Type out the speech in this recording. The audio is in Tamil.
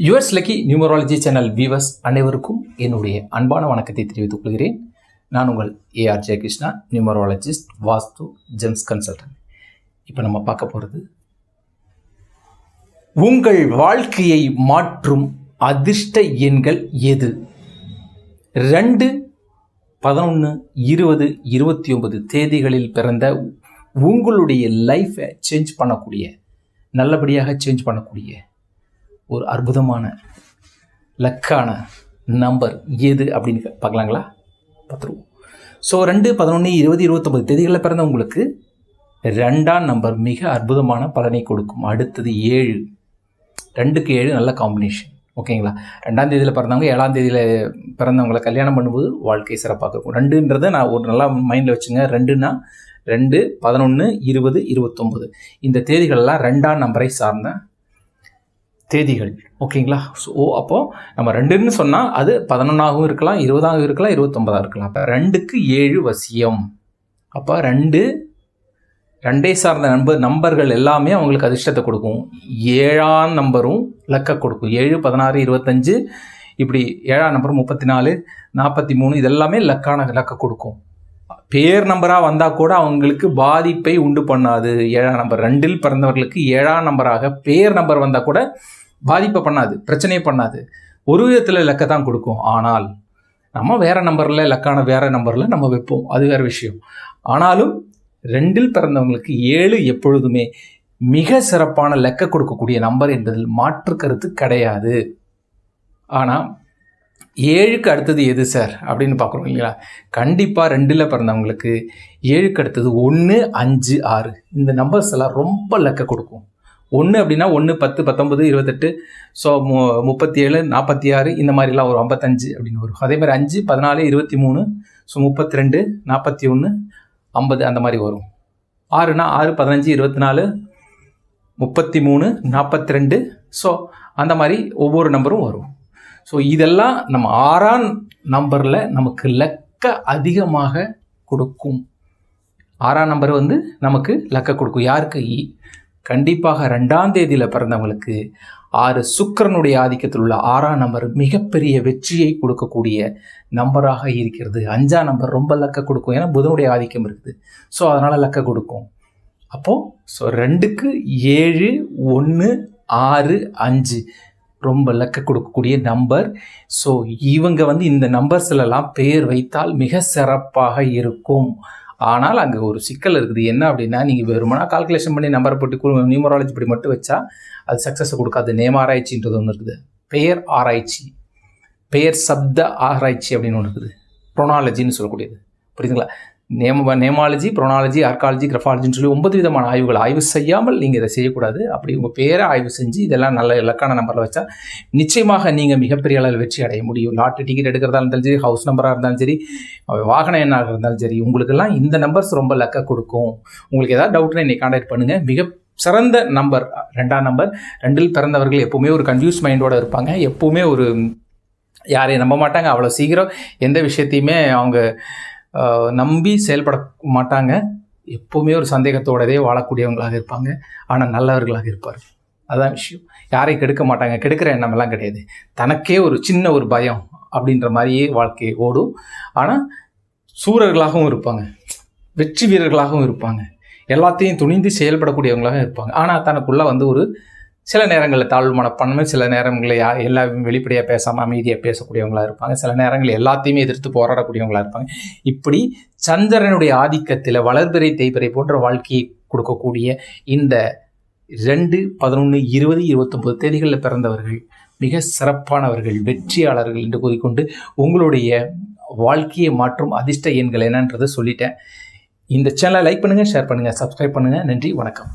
US lucky numerology channel viewers அனைவருக்கும் என்னுடைய அன்பான வணக்கத்தை தெரிவித்துக் கொள்கிறேன். நான் உங்கள் AR Jayakrishna numerologist vastu gems consultant இப்போ நம்ம பார்க்க போகிறது உங்கள் வாழ்க்கையை மாற்றும் அதிர்ஷ்ட எண்கள் எது? ரெண்டு பதினொன்று இருபது இருபத்தி ஒன்பது தேதிகளில் பிறந்த உங்களுடைய லைஃப்பை சேஞ்ச் பண்ணக்கூடிய நல்லபடியாக சேஞ்ச் பண்ணக்கூடிய ஒரு அற்புதமான லக்கான நம்பர் எது அப்படின்னு பார்க்கலாங்களா? பார்த்துருவோம். ஸோ ரெண்டு பதினொன்று இருபது இருபத்தொம்பது தேதிகளில் பிறந்த உங்களுக்கு ரெண்டாம் நம்பர் மிக அற்புதமான பலனை கொடுக்கும். அடுத்தது ஏழு. ரெண்டுக்கு ஏழு நல்ல காம்பினேஷன் ஓகேங்களா? ரெண்டாம் தேதியில் பிறந்தவங்க ஏழாம் தேதியில் பிறந்தவங்களை கல்யாணம் பண்ணும்போது வாழ்க்கை சிறப்பாக இருக்கும். ரெண்டுன்றதை நான் ஒரு நல்லா மைண்டில் வச்சுங்க. ரெண்டுன்னா ரெண்டு பதினொன்று இருபது இருபத்தொம்பது இந்த தேதிகளெல்லாம் ரெண்டாம் நம்பரை சார்ந்த தேதிகள். ஓகேங்களா? ஸோ அப்போது நம்ம ரெண்டுன்னு சொன்னால் அது பதினொன்றாகவும் இருக்கலாம் இருபதாகவும் இருக்கலாம் இருபத்தொம்பதாக இருக்கலாம். அப்போ ரெண்டுக்கு ஏழு வசியம். அப்போ ரெண்டு ரெண்டே சார்ந்த நண்பர் நம்பர்கள் எல்லாமே அவங்களுக்கு அதிர்ஷ்டத்தை கொடுக்கும். ஏழாம் நம்பரும் லக்க கொடுக்கும். ஏழு பதினாறு இருபத்தஞ்சு இப்படி ஏழாம் நம்பர் முப்பத்தி நாலு நாற்பத்தி மூணு இதெல்லாமே லக்கான லக்க கொடுக்கும். பேர் நம்பராக வந்தால் கூட அவங்களுக்கு பாதிப்பை உண்டு பண்ணாது. ஏழாம் நம்பர் ரெண்டில் பிறந்தவர்களுக்கு ஏழாம் நம்பராக பேர் நம்பர் வந்தால் கூட பாதிப்பை பண்ணாது பிரச்சனையே பண்ணாது. ஒரு விதத்தில் லக்க தான் கொடுக்கும். ஆனால் நம்ம வேற நம்பரில் லக்கான வேற நம்பரில் நம்ம வைப்போம். அது வேற விஷயம். ஆனாலும் ரெண்டில் பிறந்தவங்களுக்கு ஏழு எப்பொழுதுமே மிக சிறப்பான லெக்க கொடுக்கக்கூடிய நம்பர் என்பதில் மாற்று கருத்து கிடையாது. ஆனால் ஏழுக்கு அடுத்தது எது சார் அப்படின்னு பார்க்குறோம் இல்லைங்களா? கண்டிப்பாக ரெண்டில் பிறந்தவங்களுக்கு ஏழுக்கு அடுத்தது ஒன்று அஞ்சு ஆறு. இந்த நம்பர்ஸ் எல்லாம் ரொம்ப லக்க கொடுக்கும். ஒன்று அப்படின்னா ஒன்று பத்து பத்தொம்பது இருபத்தெட்டு ஸோ மு முப்பத்தி ஏழு நாற்பத்தி ஆறு இந்த மாதிரிலாம் ஒரு ஐம்பத்தஞ்சு அப்படின்னு வரும். அதே மாதிரி அஞ்சு பதினாலு இருபத்தி மூணு ஸோ முப்பத்தி ரெண்டு நாற்பத்தி ஒன்று ஐம்பது அந்த மாதிரி வரும். ஆறுனா ஆறு பதினஞ்சு இருபத்தி நாலு முப்பத்தி மூணு நாற்பத்தி ரெண்டு ஸோ அந்த மாதிரி ஒவ்வொரு நம்பரும் வரும். ஸோ இதெல்லாம் நம்ம ஆறாம் நம்பரில் நமக்கு லக்க அதிகமாக கொடுக்கும். ஆறாம் நம்பர் வந்து நமக்கு லக்க கொடுக்கும். யாருக்கு? கண்டிப்பாக ரெண்டாம் தேதியில் பிறந்தவங்களுக்கு ஆறு சுக்கிரனுடைய ஆதிக்கத்தில் உள்ள ஆறாம் நம்பர் மிகப்பெரிய வெற்றியை கொடுக்கக்கூடிய நம்பராக இருக்கிறது. அஞ்சாம் நம்பர் ரொம்ப லக்க கொடுக்கும். ஏன்னா புதனுடைய ஆதிக்கம் இருக்குது. ஸோ அதனால் லக்க கொடுக்கும். அப்போது ஸோ ரெண்டுக்கு ஏழு ஒன்று ஆறு அஞ்சு. ரொம்ப லக்க கொடுக்கக்கூடிய நம்பர். ஸோ இவங்க வந்து இந்த நம்பர்ஸ்லலாம் பேர் வைத்தால் மிக சிறப்பாக இருக்கும். ஆனால் அங்கே ஒரு சிக்கல் இருக்குது. என்ன அப்படின்னா நீங்கள் வெறுமனா கால்குலேஷன் பண்ணி நம்பரை போட்டு நியூமராலஜி இப்படி மட்டும் வச்சா அது சக்ஸஸை கொடுக்காது. நேம் ஆராய்ச்சின்றது ஒன்று இருக்குது. பெயர் ஆராய்ச்சி. பெயர் சப்த ஆராய்ச்சி அப்படின்னு ஒன்று இருக்குது. ப்ரொனாலஜின்னு சொல்லக்கூடியது. புரியுதுங்களா? நேம நேமாலஜி ப்ரொனாலஜி ஆர்காலஜி கிரஃபாலஜின்னு சொல்லி ஒன்பது விதமான ஆய்வுகள். ஆய்வு செய்யாமல் நீங்கள் இதை செய்யக்கூடாது. அப்படி உங்கள் பேரை ஆய்வு செஞ்சு இதெல்லாம் நல்ல இலக்கான நம்பரில் வச்சா நிச்சயமாக நீங்கள் மிகப்பெரிய அளவில் வெற்றி அடைய முடியும். லாட்ரி டிக்கெட் எடுக்கிறதா இருந்தாலும் சரி ஹவுஸ் நம்பராக இருந்தாலும் சரி வாகன எண்ணாக இருந்தாலும் சரி உங்களுக்கெல்லாம் இந்த நம்பர்ஸ் ரொம்ப லக்க கொடுக்கும். உங்களுக்கு ஏதாவது டவுட்னா என்னை காண்டாக்ட் பண்ணுங்கள் மிக சிறந்த நம்பர் ரெண்டாம் நம்பர் ரெண்டில் பிறந்தவர்கள் எப்போவுமே ஒரு கன்ஃபியூஸ் மைண்டோடு இருப்பாங்க. எப்போவுமே ஒரு யாரையும் நம்ப மாட்டாங்க. அவ்வளோ சீக்கிரம் எந்த விஷயத்தையுமே அவங்க நம்பி செயல்பட மாட்டாங்க. எப்போவுமே ஒரு சந்தேகத்தோடவே வாழக்கூடியவங்களாக இருப்பாங்க. ஆனால் நல்லவர்களாக இருப்பார். அதான் விஷயம். யாரையும் கெடுக்க மாட்டாங்க. கெடுக்கிற எண்ணமெல்லாம் கிடையாது. தனக்கே ஒரு சின்ன ஒரு பயம் அப்படின்ற மாதிரியே வாழ்க்கை ஓடும். ஆனால் சூரர்களாகவும் இருப்பாங்க. வெற்றி வீரர்களாகவும் இருப்பாங்க. எல்லாத்தையும் துணிந்து செயல்படக்கூடியவங்களாக இருப்பாங்க. ஆனால் தனக்குள்ளே வந்து ஒரு சில நேரங்களில் தாழ்வு மனப்பான்மை சில நேரங்களில் யா எல்லாரும் வெளிப்படையாக பேசாமல் அமைதியாக பேசக்கூடியவங்களாக இருப்பாங்க. சில நேரங்களில் எல்லாத்தையுமே எதிர்த்து போராடக்கூடியவங்களாக இருப்பாங்க. இப்படி சந்திரனுடைய ஆதிக்கத்தில் வளர்பிறை தேய்பிறை போன்ற வாழ்க்கையை கொடுக்கக்கூடிய இந்த ரெண்டு பதினொன்று இருபது இருபத்தொம்பது தேதிகளில் பிறந்தவர்கள் மிக சிறப்பானவர்கள் வெற்றியாளர்கள் என்று கூறிக்கொண்டு உங்களுடைய வாழ்க்கையை மாற்றும் அதிர்ஷ்ட எண்கள் என்னன்றதை சொல்லிட்டேன். இந்த சேனலை லைக் பண்ணுங்கள் ஷேர் பண்ணுங்கள் சப்ஸ்கிரைப் பண்ணுங்கள் நன்றி வணக்கம்.